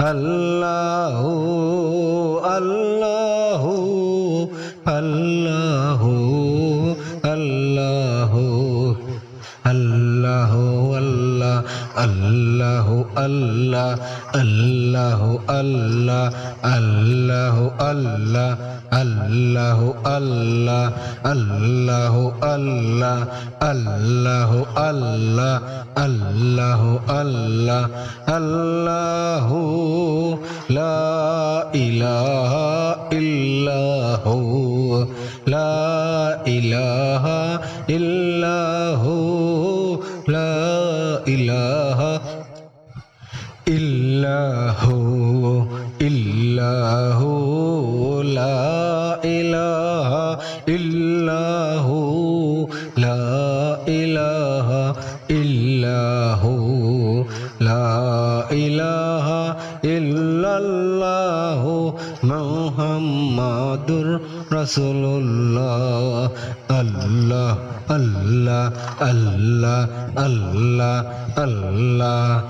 اللہ اللہ اللہ আল্লাহ আল্লাহ আল্লাহ আল্লাহ আল্লাহ আল্লাহ আল্লাহ আল্লাহ আল্লাহ আল্লাহ আল্লাহ আল্লাহ আল্লাহ আল্লাহ আল্লাহ লা ইলাহা ইল্লাহু إله إلا هو لا إله إلا هو لا إله إلا هو لا إله إلا الله محمد رسول الله الله الله الله الله الله